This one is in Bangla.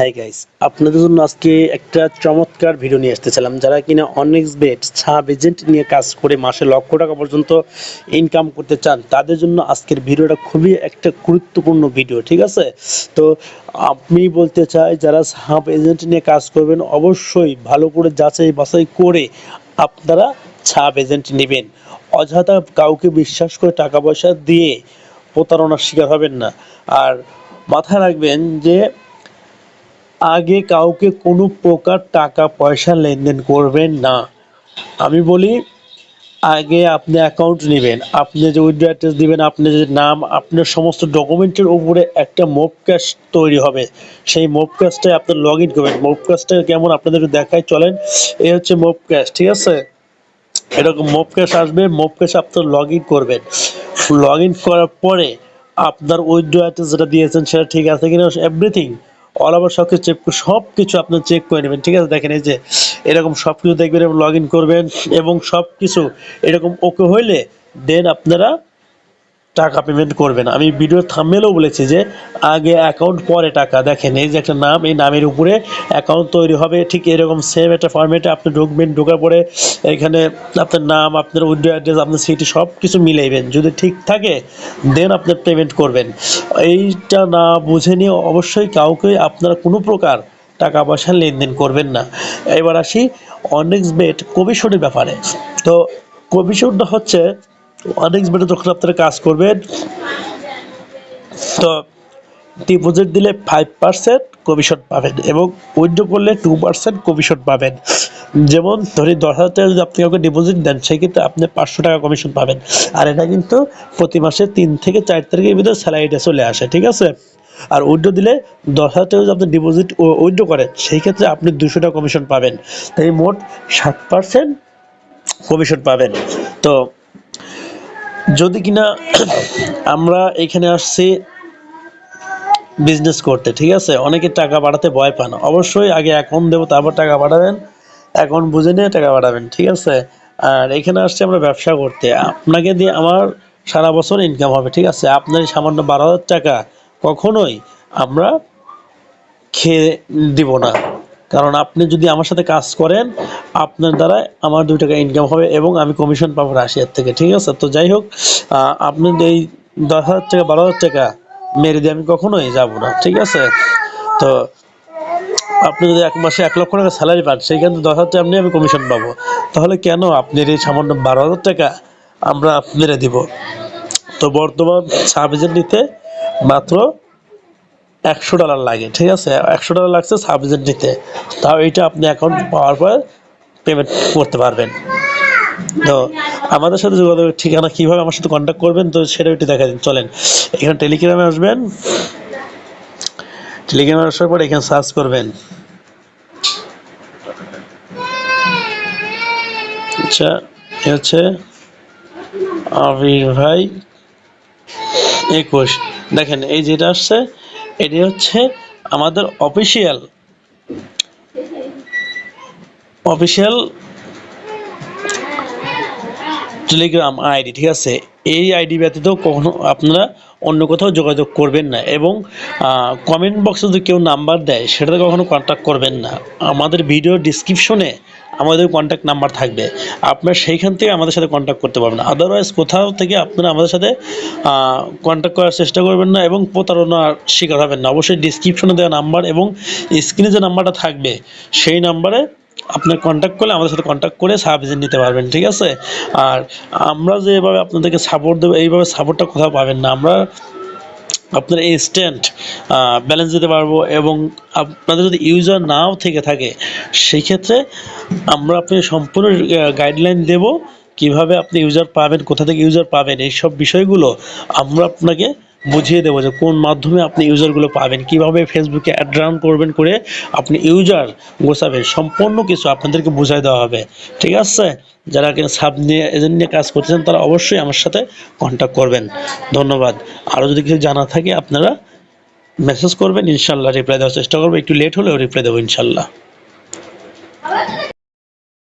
হাই গাইস আপনাদের জন্য আজকে একটা চমৎকার ভিডিও নিয়ে আসতেছিলাম। যারা কিনা অনেক্স বেট সাব এজেন্ট নিয়ে কাজ করে মাসে লক্ষ টাকা পর্যন্ত ইনকাম করতে চান, তাদের জন্য আজকের ভিডিওটা খুবই একটা গুরুত্বপূর্ণ ভিডিও ঠিক আছে? তো আমি বলতে চাই, যারা সাব এজেন্ট নিয়ে কাজ করবেন, অবশ্যই ভালো করে যাচাই বাছাই করে আপনারা সাব এজেন্ট নেবেন। অযথা কাউকে বিশ্বাস করে টাকা পয়সা দিয়ে প্রতারণার শিকার হবেন না। আর মাথায় রাখবেন যে আগে কাউকে কোনো প্রকার টাকা পয়সা লেনদেন করবেন না। আমি বলি, আগে আপনি অ্যাকাউন্ট নেবেন, আপনি যে উইথড্র অ্যাড্রেস দিবেন, আপনি যে নাম, আপনার সমস্ত ডকুমেন্টের উপরে একটা মোপ ক্যাশ তৈরি হবে। সেই মোপ ক্যাশটাই আপনি লগ ইন করবেন। মোপ ক্যাশটা কেমন আপনাদের দেখাই, চলেন। এই হচ্ছে মোপ ক্যাশ ঠিক আছে? এরকম মোপ ক্যাশ আসবে মোপ ক্যাশ আপনার লগ ইন করবেন। লগ ইন করার পরে আপনার উইথড্র অ্যাড্রেস যেটা দিয়েছেন সেটা ঠিক আছে কিনা এভরিথিং অল ওভার সব কিছু চেক সব কিছু আপনার চেক করে নেবেন, ঠিক আছে? দেখেন এই যে, এরকম সব কিছু দেখবেন এবং লগ ইন করবেন এবং সব কিছু এরকম ওকে হইলে দেন আপনারা টাকা পেমেন্ট করবেন আমি ভিডিওর থাম্বেলেও বলেছি যে, আগে অ্যাকাউন্ট পরে টাকা। দেখেন, এই যে একটা নাম, এই নামের উপরে অ্যাকাউন্ট তৈরি হবে। ঠিক এরকম সেম একটা ফর্মেটে আপনি ঢুকবেন, ঢোকার পরে এখানে আপনার নাম, আপনার উইড্রো অ্যাড্রেস আপনার সিটি সব কিছু মিলাইবেন যদি ঠিক থাকে দেন আপনি পেমেন্ট করবেন। এইটা না বুঝে নিয়ে অবশ্যই কাউকে আপনারা কোনো প্রকার টাকা পয়সা লেনদেন করবেন না। এবার আসি অনেক্স বেট কমিশনের ব্যাপারে। তো কমিশনটা হচ্ছে অনেক্স বেটে যখন আপনারা কাজ করবেন, তো ডিপোজিট দিলে ফাইভ পার্সেন্ট কমিশন পাবেন এবং উইথড্র করলে টু পার্সেন্ট কমিশন পাবেন। যেমন ধরি দশ হাজার টাকা যদি আপনি কাউকে ডিপোজিট দেন, সেক্ষেত্রে আপনি পাঁচশো টাকা কমিশন পাবেন। আর এটা কিন্তু প্রতি মাসে তিন থেকে চার তারিখের ভিতরে স্যালারিটা চলে আসে, ঠিক আছে? আর উইথড্র দিলে দশ হাজার টাকা যদি আপনি ডিপোজিট উইথড্র করেন সেই ক্ষেত্রে আপনি দুশো টাকা কমিশন পাবেন। তাই মোট সাত পার্সেন্ট কমিশন পাবেন। তো যদি কিনা আমরা এখানে আসছি বিজনেস করতে, ঠিক আছে? অনেকে টাকা বাড়াতে ভয় পান। অবশ্যই আগে এখন দেবো, তারপর টাকা বাড়াবেন। এখন বুঝে নিয়ে টাকা বাড়াবেন, ঠিক আছে? আর এখানে আসছি আমরা ব্যবসা করতে। আপনাকে দিয়ে আমার সারা বছর ইনকাম হবে, ঠিক আছে? আপনার সামান্য বারো হাজার টাকা কখনোই আমরা খেয়ে দিব না। কারণ আপনি যদি আমার সাথে কাজ করেন, আপনার দ্বারা আমার দুই টাকা ইনকাম হবে এবং আমি কমিশন পাবো রাশিয়ার থেকে, ঠিক আছে? তো যাই হোক আপনি এই দশ হাজার টাকা, বারো হাজার টাকা মেরে দিয়ে আমি কখনোই যাব না, ঠিক আছে? তো আপনি যদি এক মাসে এক লক্ষ টাকা স্যালারি পান সেইখানে দশ হাজার টাকা আপনি আমি কমিশন পাবো। তাহলে কেন আপনার এই সামান্য বারো হাজার টাকা আমরা মেরে দিব? তো বর্তমান সাব এজেন্ট নিতে মাত্র একশো ডলার লাগে, ঠিক আছে? একশো ডলার লাগছে সাব নিতে। তাও এইটা আপনি অ্যাকাউন্ট পাওয়ার পর পেমেন্ট করতে পারবেন। তো আমাদের সাথে যোগাযোগের ঠিকানা কীভাবে আমার সাথে কন্ট্যাক্ট করবেন, তো সেটা একটু দেখা দিন। চলেন, এখানে টেলিগ্রামে আসবেন। টেলিগ্রামে আসার পর এখানে সার্চ করবেন। আচ্ছা এ হচ্ছে আবির ভাই একুশ। দেখেন, এই যেটা আসছে, এটি হচ্ছে আমাদের অফিসিয়াল অফিসিয়াল টেলিগ্রাম আইডি ঠিক আছে? এই আইডি ব্যতীত কখনো আপনারা অন্য কোথাও যোগাযোগ করবেন না এবং কমেন্ট বক্সে যদি কেউ নাম্বার দেয়, সেটাতে কখনো কন্ট্যাক্ট করবেন না। আমাদের ভিডিও ডিসক্রিপশনে আমাদের কন্ট্যাক্ট নাম্বার থাকবে। আপনার সেইখান থেকে আমাদের সাথে কন্ট্যাক্ট করতে পারবেন আদারওয়াইজ কোথাও থেকে আপনারা আমাদের সাথে কন্ট্যাক্ট করার চেষ্টা করবেন না এবং প্রতারণার শিকার হবেন না। অবশ্যই ডিসক্রিপশনে দেওয়া নাম্বার এবং স্ক্রিনে যে নাম্বারটা থাকবে, সেই নাম্বারে আপনার কন্ট্যাক্ট করলে আমাদের সাথে কন্ট্যাক্ট করে সার্ভিস নিতে পারবেন, ঠিক আছে? আর আমরা যে এভাবে আপনাদেরকে সাপোর্ট দেবো, এইভাবে সাপোর্টটা কোথাও পাবেন না। আমরা আপনার ইনস্ট্যান্ট ব্যালেন্স দিতে পারব এবং আপনাদের যদি ইউজার নাও থেকে থাকে সেই ক্ষেত্রে আমরা আপনাকে সম্পূর্ণ গাইডলাইন দেব কীভাবে আপনি ইউজার পাবেন, কোথা থেকে ইউজার পাবেন এই সব বিষয়গুলো আমরা আপনাকে বুঝিয়ে দেবো যে কোন মাধ্যমে আপনি ইউজারগুলো পাবেন। কীভাবে ফেসবুকে অ্যাড রান করবেন করে আপনি ইউজার গোছাবেন, সম্পূর্ণ কিছু আপনাদেরকে বুঝাই দেওয়া হবে। ঠিক আছে? যারা কিনা সাব নিয়ে, এজেন্ট নিয়ে কাজ করতেছেন, তারা অবশ্যই আমার সাথে কন্ট্যাক্ট করবেন। ধন্যবাদ। আরও যদি কিছু জানা থাকে, আপনারা মেসেজ করবেন, ইনশাল্লাহ রিপ্লাই দেওয়ার চেষ্টা করব। একটু লেট হলেও রিপ্লাই দেবো, ইনশাল্লাহ।